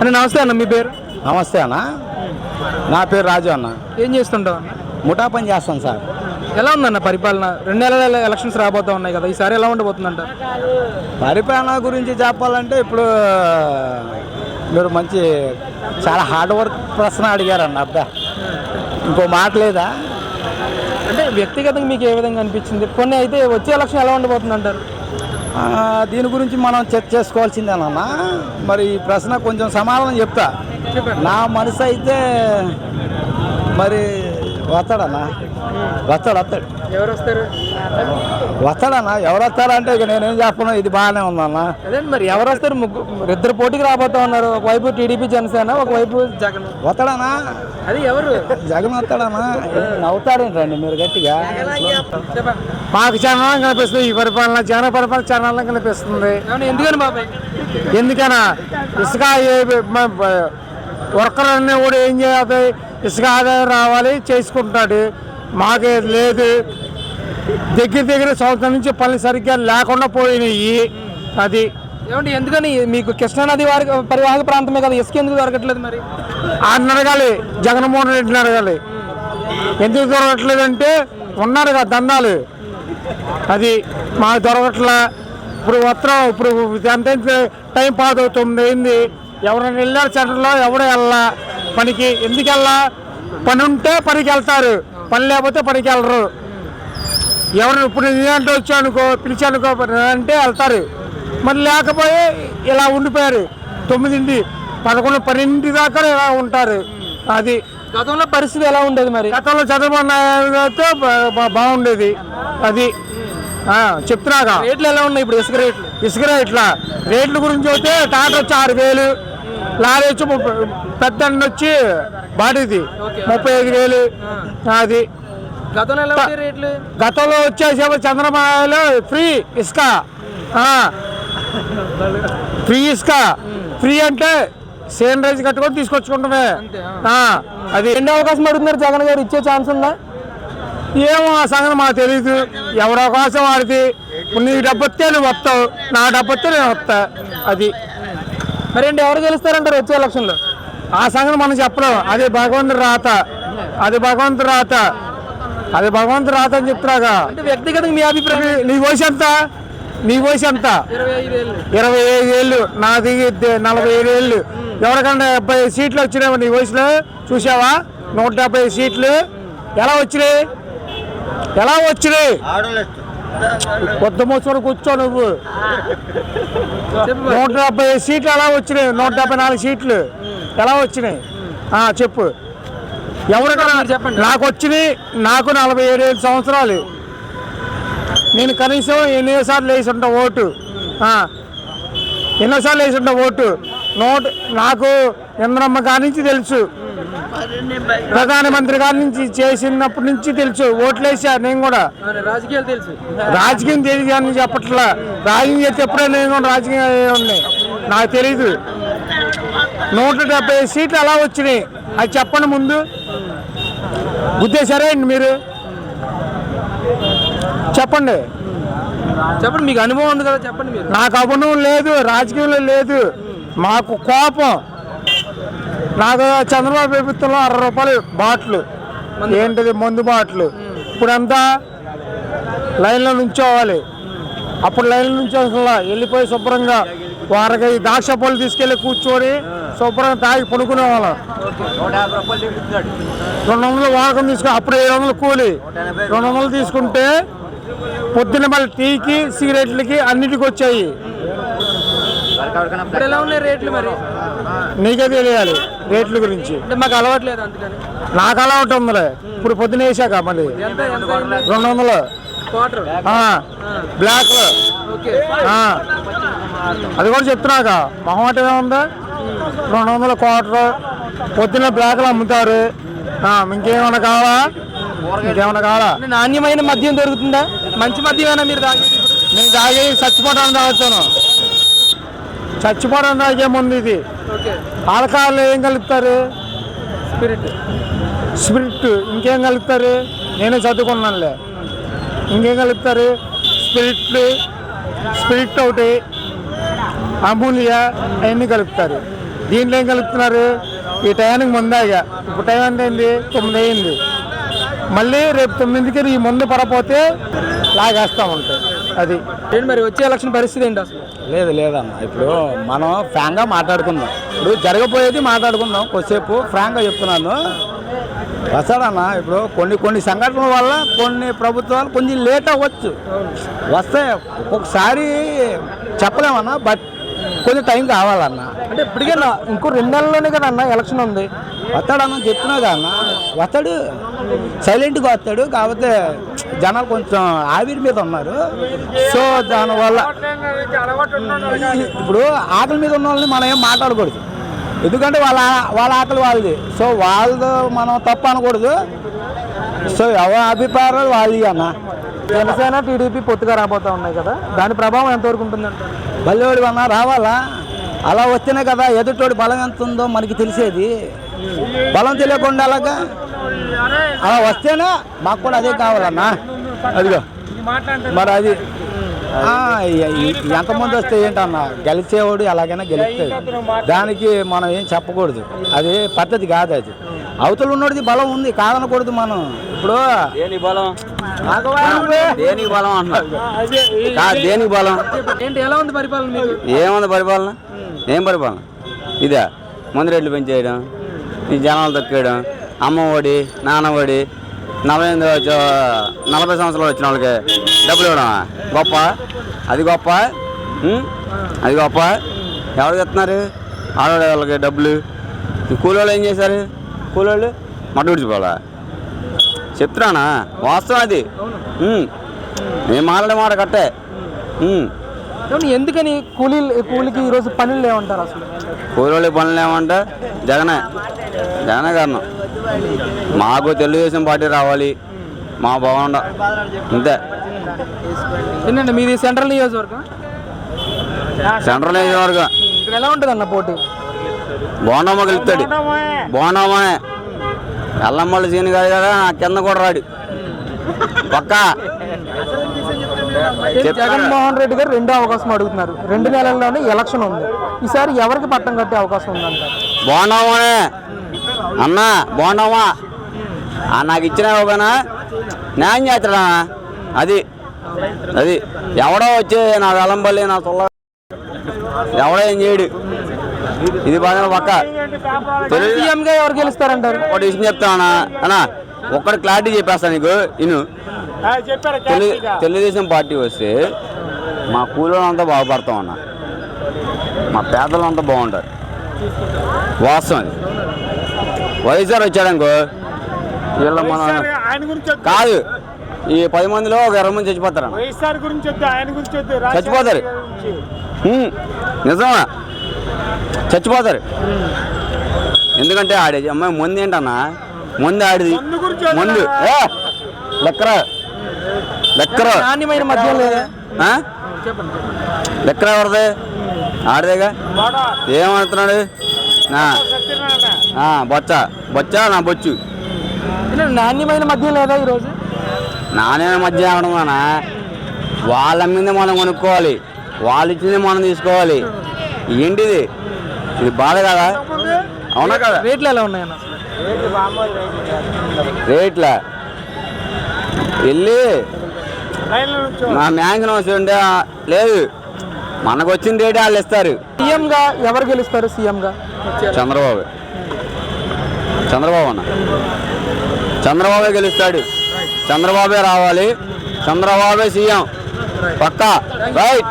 అన్న నమస్తే అన్న మీ పేరు? నమస్తే అన్న. నా పేరు రాజు అన్న. ఏం చేస్తుంటావు అన్న? ముఠా పని చేస్తాను సార్. ఎలా ఉందన్న పరిపాలన? రెండు నెలల ఎలక్షన్స్ రాబోతా ఉన్నాయి కదా ఈసారి ఎలా ఉండబోతుందంట? పరిపాలన గురించి చెప్పాలంటే ఇప్పుడు మీరు మంచి చాలా హార్డ్ వర్క్ ప్రశ్న అడిగారన్న అబ్బా. ఇంకో మాట లేదా? అంటే వ్యక్తిగతంగా మీకు ఏ విధంగా అనిపించింది? కొన్ని అయితే వచ్చే ఎలక్షన్ ఎలా ఉండబోతుంది అంటారు దీని గురించి మనం చర్చ చేసుకోవాల్సిందేనన్నా మరి ఈ ప్రశ్న కొంచెం సమాధానం చెప్తా. నా మనసు అయితే మరి వస్తాడన్నా? వస్తాడు వస్తాడు. ఎవరు వస్తారు? వస్తాడన్నా? ఎవరు వస్తాడంటే ఇక నేనేం చెప్పను ఇది బాగానే ఉందన్నా. అదే మరి ఎవరు వస్తారు? ముగ్గురు ఇద్దరు పోటీకి రాబోతా ఉన్నారు. ఒకవైపు టీడీపీ జనసేన ఒకవైపు జగన్. వస్తాడనా అది ఎవరు? జగన్ వస్తాడనా నవ్వుతాడేంటండి మీరు గట్టిగా? మాకు చాలా కనిపిస్తుంది. ఈ పరిపాలన జన పరిపాలన చాలా కనిపిస్తుంది. ఎందుకని బాబాయ్? ఎందుకనా? ఇసుక వర్కర్ అన్నీ కూడా ఏం చేయాలి? ఇసుక ఆదాయం రావాలి చేసుకుంటాడు. మాకే లేదు. దగ్గర దగ్గర సంవత్సరం నుంచి పనులు సరిగ్గా లేకుండా పోయినాయి. అది. ఏమండి ఎందుకని? మీకు కృష్ణానది వారి పరివాహక ప్రాంతమే కదా ఇసుక ఎందుకు దొరకట్లేదు మరి? ఆయన అడగాలి జగన్మోహన్ రెడ్డిని అడగాలి ఎందుకు దొరకట్లేదంటే ఉన్నారు కదా దండాలు. అది మాకు దొరకట్లా. ఇప్పుడు వస్త్రం ఇప్పుడు ఎంత టైం తొమ్మిది అయింది ఎవరైనా వెళ్ళారు సెంటర్లో ఎవరు వెళ్ళా పనికి ఎందుకు వెళ్ళా పని ఉంటే పనికి వెళ్తారు. పని లేకపోతే పనికి వెళ్ళరు. ఎవరు ఇప్పుడు నేనంటే వచ్చానుకో పిలిచానుకో అంటే వెళ్తారు. మరి లేకపోయి ఇలా ఉండిపోయారు. తొమ్మిదింటి పదకొండు పన్నెండింటి దాకా ఇలా ఉంటారు. అది గతంలో పరిస్థితి ఎలా ఉండేది మరి? గతంలో చంద్రబాబు బా- బాగుండేది. అది చెప్తున్నాగా. రేట్లు ఎలా ఉన్నాయి ఇప్పుడు ఇసుక రేట్లు? ఇసుక రేట్ల? రేట్ల గురించి వస్తే టాటా వచ్చి ఆరు వేలు లారీ వచ్చి పెద్ద అన్న వచ్చి బాడీది ముప్పై ఐదు వేలు. అది. గతంలో వచ్చేసేమో చంద్రబాబులో ఫ్రీ ఇసుక. ఫ్రీ ఇసుక. ఫ్రీ అంటే సేన్ రైజ్ కట్టుకొని తీసుకొచ్చుకుంటామే అది ఎన్ని అవకాశం అడుగుతున్నారు జగన్ గారు ఇచ్చే ఛాన్స్ ఉందా? ఏమో ఆ సంగతి మాకు తెలియదు ఎవరి వాడిది. ఇప్పుడు నీ డబ్బు వస్తే నువ్వు వస్తావు. నా డబ్బు వస్తే నేను వస్తా. అది. మరి ఏంటి ఎవరు గెలుస్తారంటారు వచ్చే ఎలక్షన్లో? ఆ సంగతి మనం చెప్పలేం. అది భగవంతుడి రాత. అది భగవంతుడి రాత. అది భగవంతుడి రాత అని చెప్తున్నాగా. వ్యక్తిగతంగా మీ అభిప్రాయం నీ వయసు ఎంత? నీ వయసు ఎంత? ఇరవై ఐదు ఏళ్ళు. నాది నలభై ఐదు ఏళ్ళు. ఎవరికన్నా డెబ్బై సీట్లు వచ్చినాయి నీ వయసులో? చూసావా నూట డెబ్బై సీట్లు. ఎలా వచ్చినాయి? ఎలా వచ్చినాయి కొత్త మోసుకొని కూర్చో నువ్వు. నూట డెబ్బై సీట్లు ఎలా వచ్చినాయి? నూట డెబ్బై నాలుగు సీట్లు. ఎలా వచ్చినాయి? చెప్పు. ఎవరికన్నా మీరు చెప్పండి. నాకు వచ్చినాయి నాకు నలభై ఏడు ఐదు సంవత్సరాలు. నేను కనీసం ఎన్నోసార్లు వేసి ఉంటా ఓటు. ఎన్నోసార్లు వేసి ఉంటా ఓటు. నోట్ నాకు ఇంద్రమ్మ గారి నుంచి తెలుసు. ప్రధానమంత్రి గారి నుంచి చేసినప్పటి నుంచి తెలుసు. ఓట్లు వేసా నేను కూడా. రాజకీయాలు తెలుసు. రాజకీయం తెలియదు అని చెప్పట్లా. రాజకీయం చేస్తే ఎప్పుడే నేను కూడా రాజకీయం ఉన్నాయి నాకు తెలీదు. నూట డెబ్బై సీట్లు ఎలా వచ్చినాయి. అది చెప్పండి ముందు. గుద్దేశారా అండి మీరు. చెప్పండి. చెప్పండి మీకు అనుభవం ఉంది కదా చెప్పండి నాకు అభినవం లేదు రాజకీయంలో లేదు. మాకు కోపం. నాకు చంద్రబాబు ప్రభుత్వంలో అరవై రూపాయలు బాట్లు. ఏంటిది మందు బాట్లు? ఇప్పుడు ఎంత లైన్లో నుంచోవాలి. అప్పుడు లైన్లో నుంచోవాల వెళ్ళిపోయి శుభ్రంగా వారికి ద్రాక్ష పళ్ళు తీసుకెళ్ళి కూర్చొని శుభ్రంగా తాగి పడుకునే వాళ్ళం రెండు వందలు వాడకం తీసుకుని అప్పుడు ఏడు వందలు కూలి. రెండు వందలు తీసుకుంటే పొద్దున్న మళ్ళీ టీకి సిగరెట్లకి అన్నిటికి వచ్చాయి. నీకే తెలియాలి. రేట్ల గురించి. అంటే మాకు అలవాట్లేదు అందుకని. నాకు అలా ఉంటుందిలే ఇప్పుడు పొద్దున వేసాక మళ్ళీ? రెండు వందలు బ్లాక్. అది కూడా చెప్తున్నాక మొహమాట ఏముందా? రెండు వందల క్వార్టర్. పొద్దున్న బ్లాక్లు అమ్ముతారు. ఇంకేమైనా కావాలా? ఇంకేమైనా కావాలా? నాణ్యమైన మద్యం దొరుకుతుందా? మంచి మద్యమేనా మీరు తాగేది? నేను తాగి చచ్చిపోవడానికి తాగుతాను. చచ్చిపోవడానికి తాగేముంది ఇది. ఆల్కహాల్ ఏం కలుపుతారు? స్పిరిట్. స్పిరిట్. ఇంకేం కలుపుతారు? నేనే చదువుకున్నానులే. ఇంకేం కలుపుతారు? స్పిరిట్. స్పిరిట్ ఒకటి అమూల్య అవన్నీ కలుపుతారు. దీంట్లో ఏం కలుపుతున్నారు? ఈ టయానికి ముందాగా ఇప్పుడు టైం ఎంత అయింది తొమ్మిది అయింది మళ్ళీ రేపు తొమ్మిదికి ఈ ముందు పడపోతే లాగేస్తూ ఉంటాయి అది. మరి వచ్చే ఎలక్షన్ పరిస్థితి ఏంటి అసలు? లేదు లేదన్న. ఇప్పుడు మనం ఫ్రాంక్గా మాట్లాడుకుందాం. ఇప్పుడు జరగబోయేది మాట్లాడుకుందాం. కొద్దిసేపు ఫ్రాంక్గా చెప్తున్నాను. వస్తాడన్న ఇప్పుడు కొన్ని కొన్ని సంఘటనల వల్ల కొన్ని ప్రభుత్వాలు కొంచెం లేట్ అవ్వచ్చు. వస్తాయి. ఒక్కొక్కసారి చెప్పలేమన్నా బట్ కొంచెం టైం కావాలన్న. అంటే ఇప్పటికే ఇంకో రెండు నెలల్లోనే కదా అన్న ఎలక్షన్ ఉంది. వస్తాడన్న చెప్తున్నా కదన్న వస్తాడు సైలెంట్గా వస్తాడు కాకపోతే జనాలు కొంచెం ఆవిరి మీద ఉన్నారు. సో దానివల్ల ఇప్పుడు ఆకలి మీద ఉన్న వాళ్ళని మనం ఏం మాట్లాడకూడదు. ఎందుకంటే వాళ్ళ వాళ్ళ ఆకలి వాళ్ళది. సో వాళ్ళది మనం తప్పు అనకూడదు. సో ఎవరి అభిప్రాయాలు వాళ్ళది అన్న. జనసేన టీడీపీ పొత్తుగా రాబోతా ఉన్నాయి కదా. దాని ప్రభావం ఎంతవరకు ఉంటుందంట? బల్లివాడు అన్న రావాలా? అలా వస్తేనే కదా ఎదుటోడి బలం ఎంత ఉందో మనకి తెలిసేది. బలం తెలియకుండా అలాగా అలా వస్తేనే మాకు కూడా అదే కావాలన్నా? అదిగో. మరి అది ఎంతమంది వస్తే ఏంటన్నా? గెలిచేవాడు ఎలాగైనా గెలుస్తాడు. దానికి మనం ఏం చెప్పకూడదు. అది పద్ధతి కాదు అది. అవతల ఉన్నోడిది బలం ఉంది కాదనకూడదు మనం. ఇప్పుడు దేనికి బలం? రాఘవా, దేనికి బలం అంటున్నారు కాదు దేనికి బలం? ఏంటి ఎలా ఉంది పరిపాలన మీకు? ఏముంది పరిపాలన? ఏం పరిపాలన? ఇదే ముందు రేట్లు పెంచేయడం? ఈ జనాలు తొక్కేయడం అమ్మఒడి నాన్నఒడి నలభై ఎనిమిది వచ్చి- నలభై సంవత్సరాలు వచ్చిన వాళ్ళకి డబ్బులు ఇవ్వడం గొప్ప? అది గొప్ప? అది గొప్ప? ఎవరికి ఇస్తున్నారు ఆడవాళ్ళ వాళ్ళకి డబ్బులు కూలోళ్ళు ఏం చేశారు? కూలోళ్ళు మట్ట విడిచిపోవాలా? చెప్తున్నానా? వాస్తవం అది. నేను మాట్లాడే మాట కట్టే ఎందుకని కూలీ కూలికి ఈరోజు పనులు లేవంటారు అసలు? కూలోళ్ళకి పనులు ఏమంటే జగనే. జగనే కారణం. మాకు తెలుగుదేశం పార్టీ రావాలి. మా బాగుండ అంతే. ఏంటంటే మీది సెంట్రల్ నియోజకవర్గం? సెంట్రల్ నియోజకవర్గం. ఇక్కడ ఎలా ఉంటుంది అన్న పోటీ? బోండమ్మ గెలుస్తాడు. బోండమ్మనే ఎల్లమ్మళ్ళు సీని కాదు కదా నా కింద కూడా రాడు. పక్కా. జగన్మోహన్ రెడ్డి గారు రెండో అవకాశం అడుగుతున్నారు. రెండు నెలల్లోనే ఎలక్షన్ ఉంది. ఈసారి ఎవరికి పట్టం కట్టే అవకాశం ఉందంటారు బోండమ్మనే అన్న ఆ నాకు ఇచ్చిన ఒకనా? న్యాయం చేస్తాడా? అది అది ఎవడో వచ్చి నా వెలంబల్లి నా తొల్ల ఎవడో ఏం చేయడు. ఇది బాగా పక్క. ఎవరు గెలుస్తారంటారు? ఒకటి విషయం చెప్తానా? అన్నా ఒక్కటి క్లారిటీ చెప్పేస్తా నీకు ఇను. తెలుగు తెలుగుదేశం పార్టీ వస్తే మా కూలీలంతా బాగుపడతాం అన్న. మా పేదలంతా బాగుంటారు. వాస్తవం వైఎస్ఆర్ వచ్చాడనుకో వీళ్ళ మన ఆయన గురించి వద్దు. కాదు ఈ పది మందిలో ఒక ఇరవై మంది చచ్చిపోతారు. వైఎస్ఆర్ గురించి ఆయన గురించి చచ్చిపోతారు. నిజమా? చచ్చిపోతారు. ఎందుకంటే ఆడే అమ్మాయి ముందు ఏంటన్నా? ముందు ఆడిది. మందు లెక్కర? లెక్కర? నాణ్యమైన మద్యం లేదా. ఆ? చెప్పండి లెక్కర ఎవరిది? ఆడదేగా? ఏమంటున్నాడు బొచ్చ. బొచ్చ నా బొచ్చు. నాణ్యమైన మద్యం లేదా ఈరోజు? నానే మధ్య ఏమన్నా వాళ్ళ మీద మనం కొనుక్కోవాలి. వాళ్ళు ఇచ్చింది మనం తీసుకోవాలి. ఏంటిది? ఇది బాధ కదా? అవునా కదా? రేట్లు ఎలా ఉన్నాయన్న? అసలు రేట్ల? వెళ్ళి. నా మ్యాంగన్ వస్తుంటే లేదు. మనకు వచ్చిన రేటే వాళ్ళు ఇస్తారు. సీఎం గా ఎవరు గెలుస్తారు సీఎం గా చంద్రబాబు. చంద్రబాబు అన్న. చంద్రబాబే గెలుస్తాడు. చంద్రబాబే రావాలి. చంద్రబాబే సీఎం. పక్కా. రైట్.